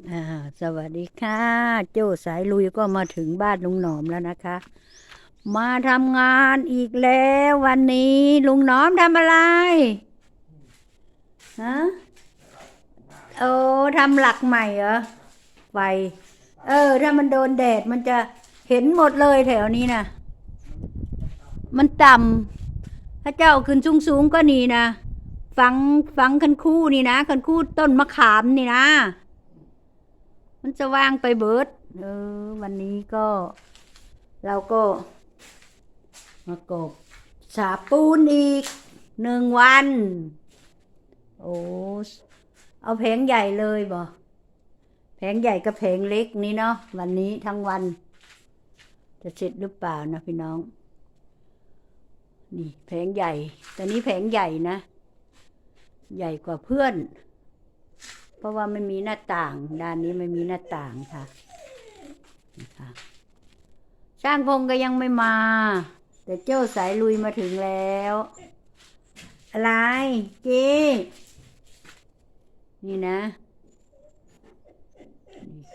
สวัสดีค่ะ โจ้สายลุยก็มาถึงบ้านลุงหนอมแล้วนะคะ มาทำงานอีกแล้ววันนี้ลุงหนอมทำอะไรฮะโอ้ทำหลักใหม่เหรอไฟเออ ถ้ามันโดนแดดมันจะเห็นหมดเลยแถวนี้นะมันต่ำถ้าเจ้าขึ้นสูงๆก็นี่นะฝังฝังคันคู่นี่นะคันคู่ต้นมะขามนี่นะ มันจะวางไปเบิด เออ วันนี้ก็ เราก็ มากบสาปูนอีกหนึ่งวัน โอ้ เอาแผงใหญ่เลยบ่แผงใหญ่กับแผงเล็กนี้เนาะวันนี้ทั้งวัน จะเสร็จหรือเปล่านะพี่น้อง นี่แผงใหญ่แต่นี้แผงใหญ่นะ ใหญ่กว่าเพื่อน ราะว่าไม่มีหน้าต่าง ด้านนี้ไม่มีหน้าต่างค่ะนะคะช่างพงก็ยังไม่มา แต่เจ้าสายลุยมาถึงแล้ว อะไรเจ๊นี่นะ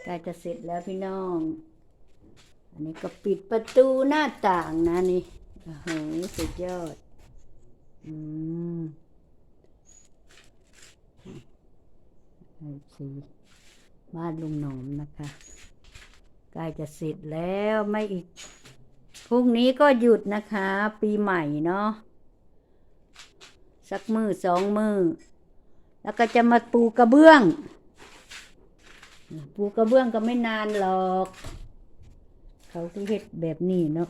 ใกล้จะเสร็จแล้วพี่น้อง อันนี้ก็ปิดประตูหน้าต่างนะนี่โอ้โหสุดยอด อืม ไอซีบ้านลุงหนอมนะคะใกล้จะเสร็จแล้วไม่อีกพรุ่งนี้ก็หยุดนะคะ ปีใหม่เนาะสักมือสองมือ แล้วก็จะมาปูกระเบื้อง ปูกระเบื้องก็ไม่นานหรอก เขาคือเฮ็ดแบบนี้เนาะ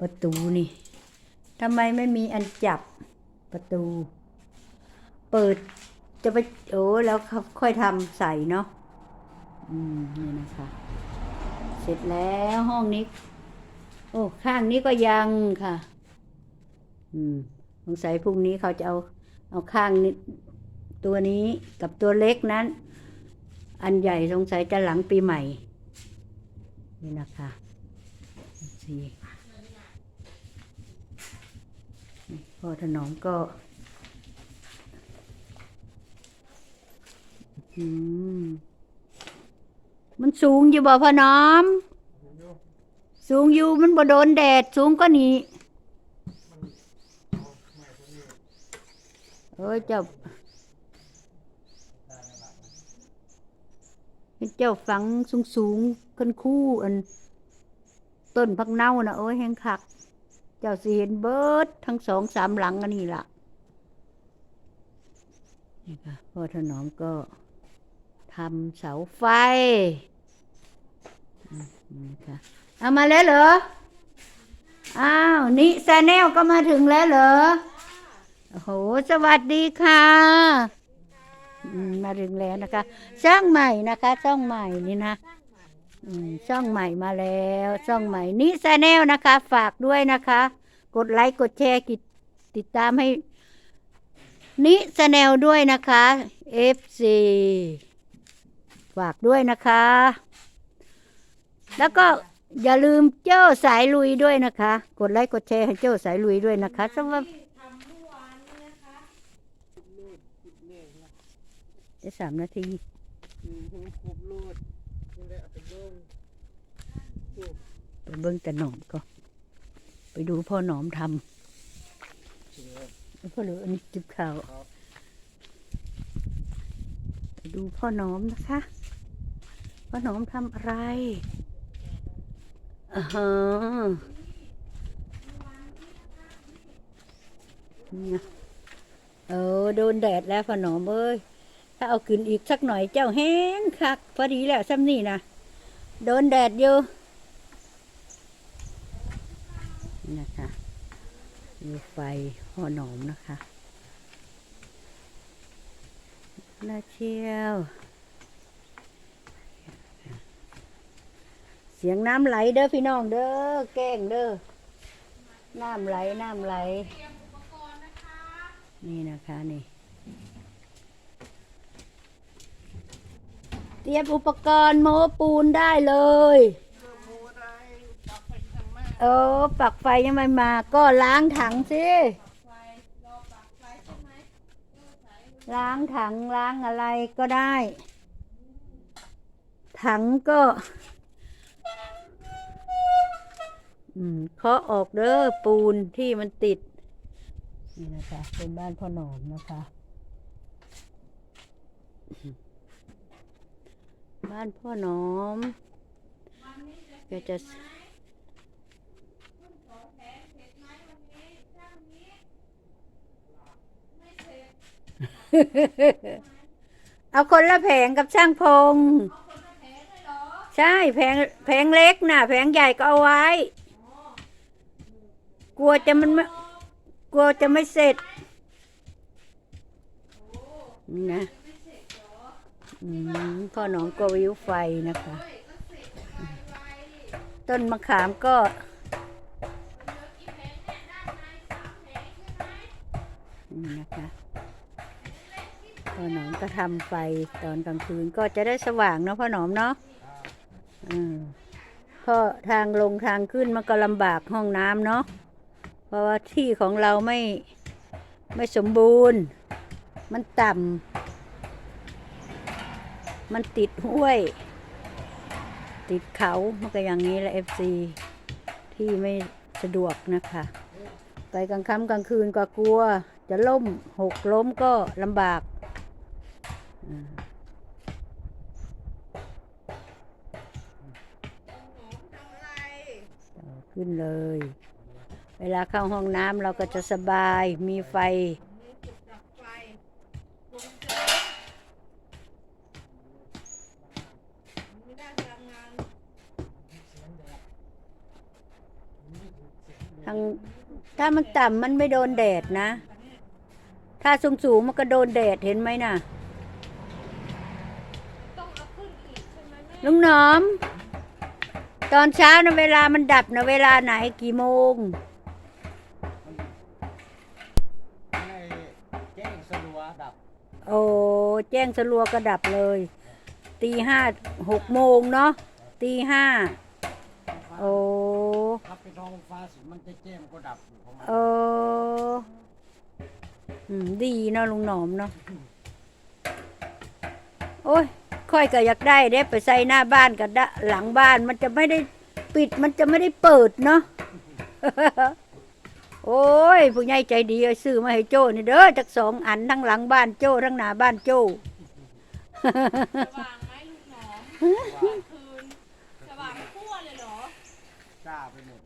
ประตูนี่ทำไมไม่มีอันจับประตู เปิด จะไปโอ้แล้วค่อยทำใส่เนาะอืมนี่นะคะ เสร็จแล้วห้องนี้ โอ้ข้างนี้ก็ยังค่ะ อืมสงสัยพรุ่งนี้เขาจะเอา เอาข้างนี้ตัวนี้กับตัวเล็กนั้น อันใหญ่สงสัยจะหลังปีใหม่ นี่นะคะสีพ่อถนอมก็ มันสูงอยู่บ่พน้อม สูงอยู่มันบ่โดนแดด สูงก็นี่เอ้ยเจ้าเจ้าฝังสูงสูงๆกันคู่อัน ต้นพักเน่านะโอ้ยแห้งคัก เจ้าสิเห็นเบิดทั้งสองสามหลังอันนี้ล่ะนี่ค่ะพ่อถนอมก็ำเสาไฟมนี่ค่ะเอามาแล้วเหรอ อ้าว นี่แซนแนลก็มาถึงแล้วเหรอ โอ้โห สวัสดีค่ะมาถึงแล้วนะคะ ช่องใหม่นะคะ ช่องใหม่นี่นะช่องใหม่มาแล้ว ช่องใหม่นี่แซนแนลนะคะ ฝากด้วยนะคะ กดไลค์ กดแชร์กดติดตามให้นิแนลด้วยนะคะ FC ฝากด้วยนะคะ แล้วก็อย่าลืมเจ้าสายลุยด้วยนะคะ กดไลค์กดแชร์ให้เจ้าสายลุยด้วยนะคะสำหรับจะสามนาทีอืมผมครบโลดนี่แหละเอาไปลงไปเบิ้งแต่หนอมก็ ไปดูพ่อหนอมทำพ่อเหลืออันนี้จิบข่าวไป ดูพ่อหนอมนะคะ พ่อหนอมทำอะไรอ่าฮะนี่นะเออโดนแดดแล้วพ่อหนอมเอ้ยถ้าเอาขึ้นอีกสักหน่อยเจ้าแห้งคักพอดีแล้วซ้ำนี่นะโดนแดดอยู่นี่นะคะมีไฟห่อหนอมนะคะ น่าเชี่ยวเสียงน้ำไหลเด้อพี่น้องเด้อแกล้งเด้อน้ำไหลน้ำไหลนี่นะคะนี่เตรียมอุปกรณ์โม้ปูนได้เลยเออปักไฟยังไม่มา ก็ล้างถังสิ ล้างถังล้างอะไรก็ได้ ถังก็เคาะออกเด้อปูนที่มันติด นี่นะคะ เป็นบ้านพ่อหนอมนะคะ บ้านพ่อหนอมก็จะ เอาคนละแผงกับช่างพง ใช่แผงแผงเล็กน่ะ แผงใหญ่ก็เอาไว้ กลัวจะมันไม่กลัวจะไม่เสร็จนี่นะอืมพ่อหนองกลัววิวไฟนะคะ ต้นมะขามก็ อหนอมก็ทำไฟตอนกลางคืนก็จะได้สว่างเนาะพ่อหนอมเนาะอืมเพราะทางลงทางขึ้นมันก็ลำบากห้องน้ำเนาะเพราะว่าที่ของเราไม่ไม่สมบูรณ์ มันต่ำมันติดห้วย ติดเขามันก็อย่างนี้แหละเอฟซีที่ไม่สะดวกนะคะ ไปกลางค่ำกลางคืนก็กลัว จะล้มหกล้มก็ลำบาก ขึ้นเลย เวลาเข้าห้องน้ำเราก็จะสบาย มีไฟ ทางถ้ามันต่ำมันไม่โดนแดดนะ ถ้าสูงสูงๆมันก็โดนแดดเห็นไหมน่ะลุงหนอม ตอนเช้านะเวลามันดับนะเวลาไหนกี่โมง ในแจ้งสลัวดับโอ้แจ้งสลัวก็ดับเลย ตีห้าหกโมงเนาะตีห้าโอ้ถ้าไปท้องฟ้ามันจะแจ้งก็ดับอยู่ของมันเอออืมดีเนาะลุงหนอมเนาะโอ้ย ค่อยก็อยากได้เด้ไปใส่หน้าบ้านกับด้านหลังบ้าน มันจะไม่ได้ปิดมันจะไม่ได้เปิดเนาะโอ้ยผู้ใหญ่ใจดีเอาซื้อมาให้โจ้นี่เด้อจากสองอันทั้งหลังบ้านโจ้ทั้งหน้าบ้านโจ้สว่างไหมลูกหนอมคืนสว่างทั่วเลยเหรอจ้าไปหมด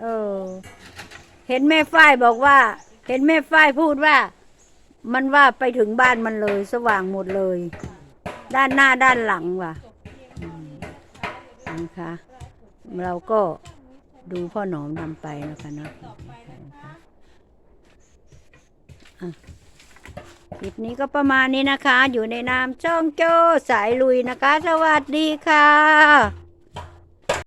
เออ เห็นแม่ฝ้ายบอกว่า เห็นแม่ฝ้ายพูดว่า มันว่าไปถึงบ้านมันเลย สว่างหมดเลย ด้านหน้าด้านหลังว่ะนะคะเราก็ดูพ่อหนอมทำไปนะคะเนาะอะคลิปนี้ก็ประมาณนี้นะคะ อยู่ในนามช่องโจ้สายลุยนะคะ สวัสดีค่ะ